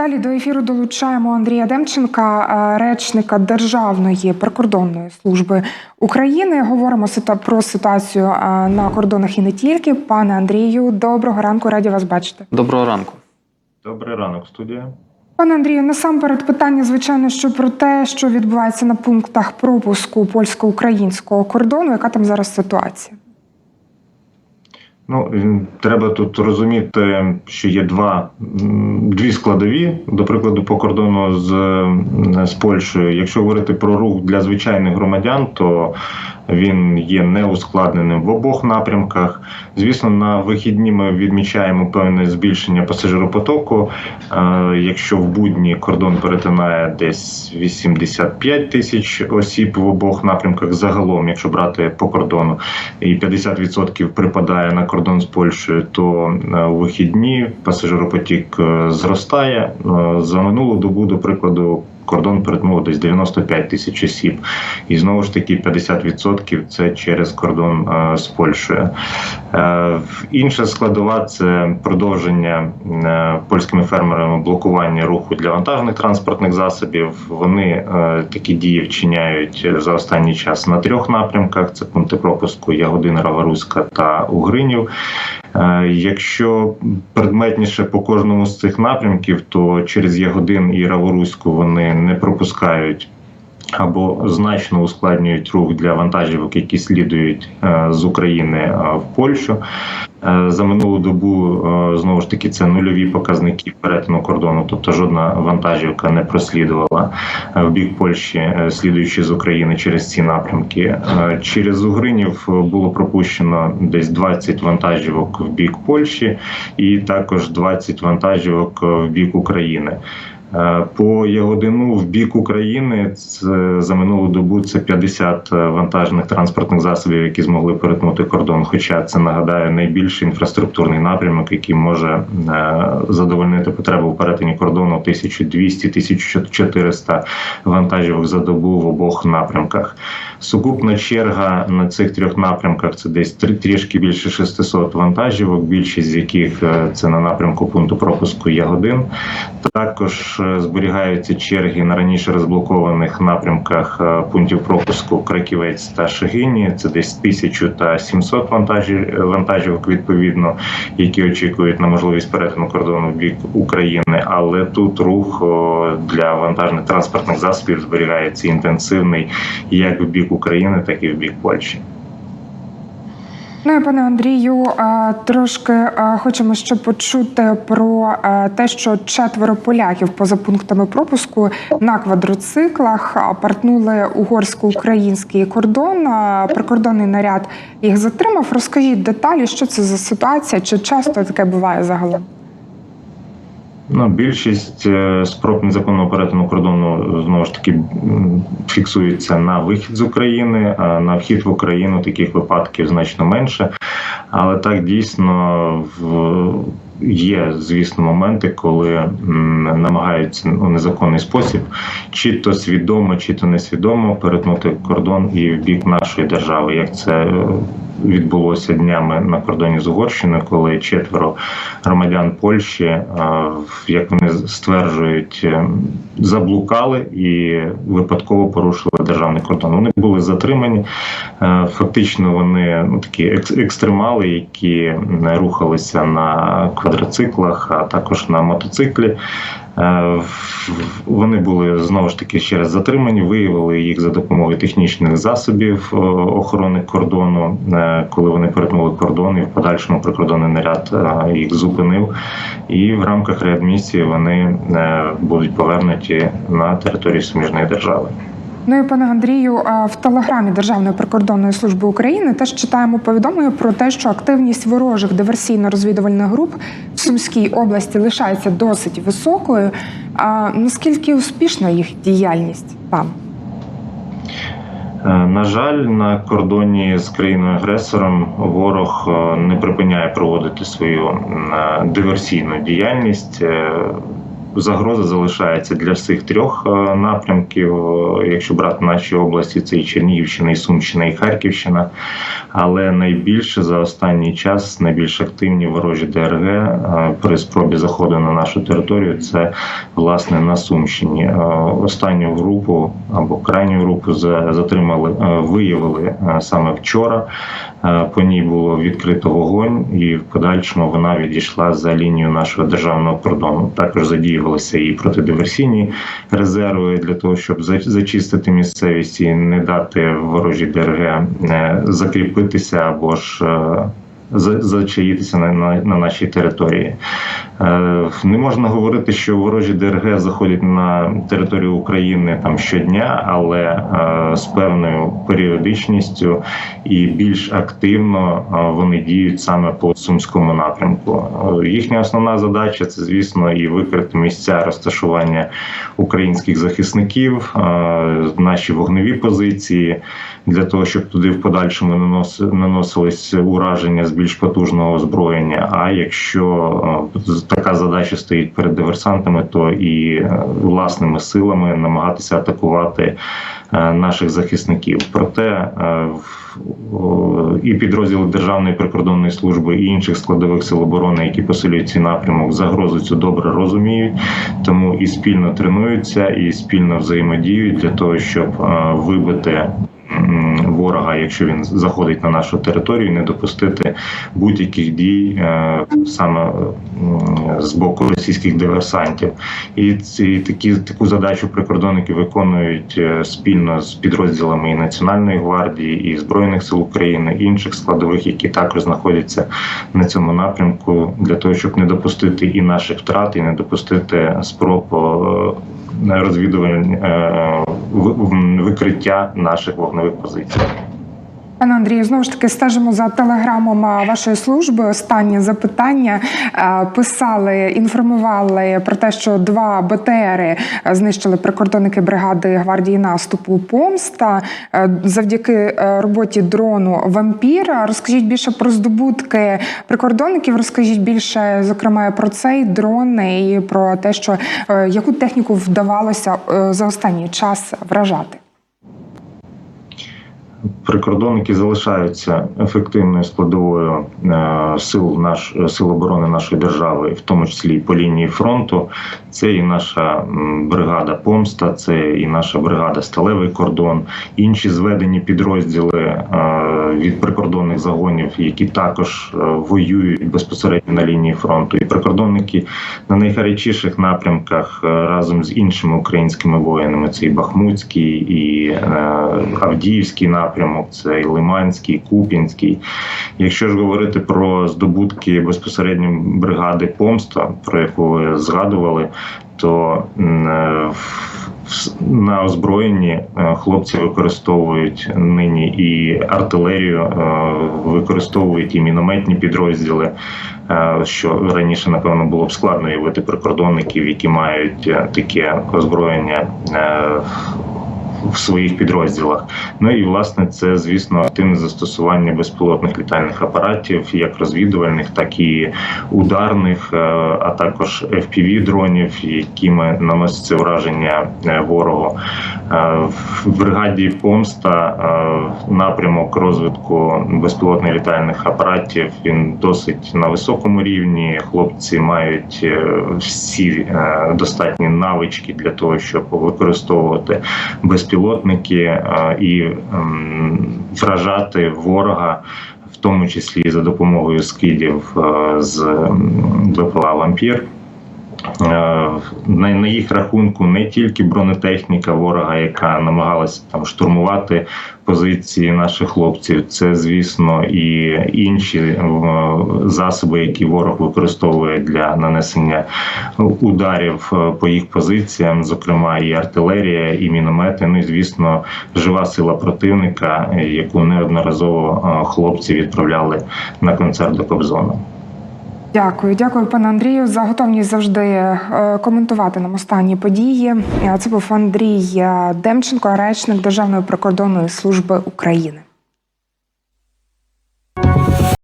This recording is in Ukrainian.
Далі до ефіру долучаємо Андрія Демченка, е, речника Державної прикордонної служби України. Говоримо про ситуацію е, на кордонах і не тільки. Пане Андрію, доброго ранку, раді вас бачити. Доброго ранку. Добрий ранок, студія. Пане Андрію, насамперед питання, звичайно, що про те, що відбувається на пунктах пропуску польсько-українського кордону, яка там зараз ситуація? Ну треба тут розуміти, що є два дві складові, до прикладу, по кордону з, з Польщею. Якщо говорити про рух для звичайних громадян, то він є неускладненим в обох напрямках. Звісно, на вихідні ми відмічаємо певне збільшення пасажиропотоку. Е, Якщо в будні кордон перетинає десь 85 тисяч осіб в обох напрямках, загалом, якщо брати по кордону, і 50% припадає на кордон з Польщею, то е, у вихідні пасажиропотік е, зростає. За минулу добу, до прикладу, кордон перетнуло десь 95 тисяч осіб, і знову ж таки 50% це через кордон е, з Польщею. Е, Інша складова це продовження е, польськими фермерами блокування руху для вантажних транспортних засобів. Вони такі дії вчиняють за останній час на трьох напрямках: це пункти пропуску Ягодина, Раваруська та Угринів. Е, Якщо предметніше по кожному з цих напрямків, то через Ягодин і Раворуську вони не пропускають або значно ускладнюють рух для вантажівок, які слідують е, з України е, в Польщу. Е, За минулу добу знову ж таки це нульові показники перетину кордону, тобто жодна вантажівка не прослідувала в бік Польщі, слідуючи з України через ці напрямки. Через Угринів було пропущено десь 20 вантажівок в бік Польщі, і також 20 вантажівок в бік України. Е, По Ягодину в бік України це за минулу добу це 50 вантажних транспортних засобів, які змогли перетнути кордон. Хоча це нагадаю найбільший інфраструктурний напрямок, який може е, задовольнити потребу в перетині кордону 1200-1400 вантажівок за добу в обох напрямках. Сукупна черга на цих трьох напрямках це десь три трішки більше 600 вантажівок, більшість з яких е, це на напрямку пункту пропуску Ягодин. Також е, зберігаються черги на раніше розблокованих напрямках е, пунктів пропуску Краківець та Шегині. Це десь 1000 та 700 вантажі- вантажівок відповідно, які очікують на можливість перетину кордону в бік України. Але тут рух для вантажних транспортних засобів зберігається інтенсивний як в бік України, так і в бік Польщі. Ну і пане Андрію, трошки хочемо ще почути про те, що четверо поляків поза пунктами пропуску на квадроциклах партнули угорсько-український кордон. Прикордонний наряд їх затримав. Розкажіть деталі, що це за ситуація, чи часто таке буває загалом? Ну, більшість е, спроб незаконного перетину кордону знову ж таки фіксується на вихід з України, а на вхід в Україну таких випадків значно менше. Але так дійсно. Є, звісно, моменти, коли намагаються у незаконний спосіб, чи то свідомо, чи то несвідомо перетнути кордон і в бік нашої держави, як це відбулося днями на кордоні з Угорщиною, коли четверо громадян Польщі, е, як вони стверджують, е, заблукали і випадково порушили державний кордон. Вони були затримані. Е, Фактично, вони ну такі екстремали, які рухалися на квадроциклах, а також на мотоциклі. Е, Вони були знову ж таки ще раз затримані, виявили їх за допомогою технічних засобів е, охорони кордону, е, коли вони перетнули кордон, і в подальшому прикордонний наряд їх зупинив. І в рамках реадмісії вони будуть повернуті на територію суміжної держави. Ну і пане Андрію, в телеграмі Державної прикордонної служби України теж читаємо повідомлення про те, що активність ворожих диверсійно-розвідувальних груп в Сумській області лишається досить високою. А наскільки успішна їх діяльність там? Е, На жаль, на кордоні з країною-агресором ворог е, не припиняє проводити свою е, диверсійну діяльність. Загроза залишається для всіх трьох е, напрямків. Е, Якщо брати наші області, це і Чернігівщина, і Сумщина, і Харківщина. Але найбільше за останній час найбільш активні ворожі ДРГ е, при спробі заходу на нашу територію це власне на Сумщині. Останню групу або крайню групу затримали, виявили саме вчора. По ній було відкрито вогонь, і в подальшому вона відійшла за лінію нашого державного кордону. Також задіювалися і протидиверсійні резерви для того, щоб за- зачистити місцевість і не дати ворожі ДРГ е, закріпитися або ж е, зачаїтися на, на, на нашій території. Е, Не можна говорити, що ворожі ДРГ заходять на територію України там щодня, але е, з певною періодичністю і більш активно е, вони діють саме по сумському напрямку. Їхня основна задача це, звісно, і викрити місця розташування українських захисників, наші вогневі позиції для того, щоб туди в подальшому нанос- наносились ураження з більш потужного озброєння. А якщо е, така задача стоїть перед диверсантами, то і е, власними силами намагатися атакувати е, наших захисників. Проте і підрозділи Державної прикордонної служби і інших складових сил оборони, які посилюють цей напрямок, загрозу цю добре розуміють, тому і спільно тренуються, і спільно взаємодіють для того, щоб вибити. Ворога, якщо він заходить на нашу територію, не допустити будь-яких дій е, саме з боку російських диверсантів, і ці такі таку задачу прикордонники виконують е, спільно з підрозділами і Національної гвардії, і збройних сил України, і інших складових, які також знаходяться на цьому напрямку, для того, щоб не допустити і наших втрат, і не допустити спроб е, розвідувань е, викриття наших вогневих позицій. Пане Андрію, знову ж таки стежимо за телеграмом вашої служби. Останнє запитання писали, інформували про те, що два БТРи знищили прикордонники бригади гвардії наступу Помста завдяки роботі дрону Вампір. Розкажіть більше про здобутки прикордонників. Розкажіть більше, зокрема, про цей дрон і про те, що яку техніку вдавалося за останній час вражати. Прикордонники залишаються ефективною складовою е, сил наш сил оборони нашої держави, в тому числі і по лінії фронту. Це і наша бригада Помста, це і наша бригада Сталевий кордон, інші зведені підрозділи е, від прикордонних загонів, які також е, воюють безпосередньо на лінії фронту. І прикордонники на найгарячіших напрямках е, разом з іншими українськими воїнами. Це і Бахмутський, і е, Авдіївський напрямок, це і Лиманський, і Куп'янський. Якщо ж говорити про здобутки безпосередньо бригади Помста, про яку ви згадували, то е, на озброєнні е, хлопці використовують нині і артилерію, е, використовують і мінометні підрозділи. Що раніше напевно було б складно уявити прикордонників, які мають таке озброєння в своїх підрозділах. Ну і власне це, звісно, активне застосування безпілотних літальних апаратів, як розвідувальних, так і ударних, е, а також fpv дронів, якими наноситься враження е, ворогу. Е, В бригаді помста напрямок розвитку безпілотних літальних апаратів він досить на високому рівні. Хлопці мають всі достатні навички для того, щоб використовувати безпілотники е, і ем, вражати ворога. В тому числі за допомогою скидів е, з БПЛА Вампір. Е, На, на їх рахунку не тільки бронетехніка ворога, яка намагалася там штурмувати позиції наших хлопців, це звісно і інші е, засоби, які ворог використовує для нанесення ударів е, по їх позиціям, зокрема і артилерія, і міномети. Ну і звісно, жива сила противника, яку неодноразово хлопці відправляли на концерт до Кобзона. Дякую, дякую, пане Андрію, за готовність завжди е, коментувати нам останні події. Е, Це був Андрій е, Демченко, речник Державної прикордонної служби України.